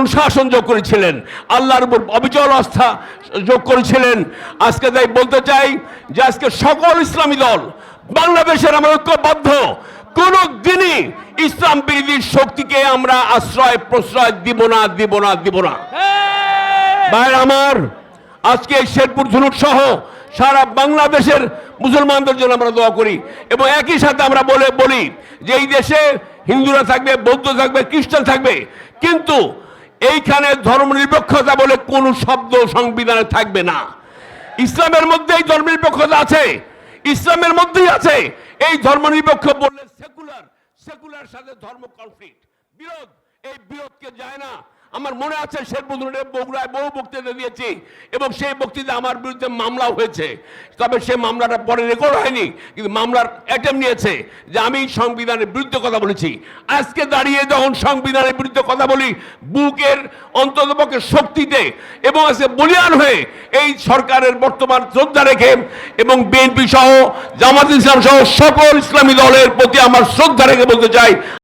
অনুশাসন যোগ করেছিলেন। আল্লাহর উপর অবিচল আস্থা যোগ করেছিলেন। আজকে তাই বলতে চাই যে আজকে সকল ইসলামী দল বাংলাদেশের আমরা ঐক্যবদ্ধ। কোন দিনই ইসলাম বিরোধী শক্তিকে আমরা আশ্রয় প্রশ্রয় দিব না দিব না দিব না। ভাইয়ের আমার আজকে শেরপুর ধনুক সহ সারা বাংলাদেশের মুসলমানদের জন্য আমরা দোয়া করি এবং একই সাথে আমরা বলে বলি যে এই দেশে হিন্দুরা থাকবে বৌদ্ধ থাকবে খ্রিস্টান থাকবে। কিন্তু এইখানে ধর্মনিরপেক্ষতা বলে কোন শব্দ সংবিধানে থাকবে না। ইসলামের মধ্যেই ধর্মনিরপেক্ষতা আছে। ইসলামের মধ্যেই আছে। এই ধর্মনিরপেক্ষ বললে সেকুলার সেকুলার সাথে ধর্ম কনফ্লিক্ট বিরোধ, এই বিরোধকে যায় না। আমার মনে আছে শেরপুরে বগুড়ায় বহু বক্তৃতা দিয়েছি এবং সেই বক্তৃতা আমার বিরুদ্ধে মামলা হয়েছে। তবে সেই মামলাটা পরে রেকর্ড হয়নি, কিন্তু মামলার অ্যাটেম্প নিয়েছে যে আমি সংবিধানের বিরুদ্ধে কথা বলেছি। আজকে দাঁড়িয়ে যখন সংবিধানের বিরুদ্ধে কথা বলি, বুকের অন্ততপক্ষে শক্তিতে এবং আজকে বলিয়ান হয়ে এই সরকারের বর্তমান শ্রদ্ধা রেখে এবং বিএনপি সহ জামাত ইসলাম সহ সকল ইসলামী দলের প্রতি আমার শ্রদ্ধা রেখে বলতে চাই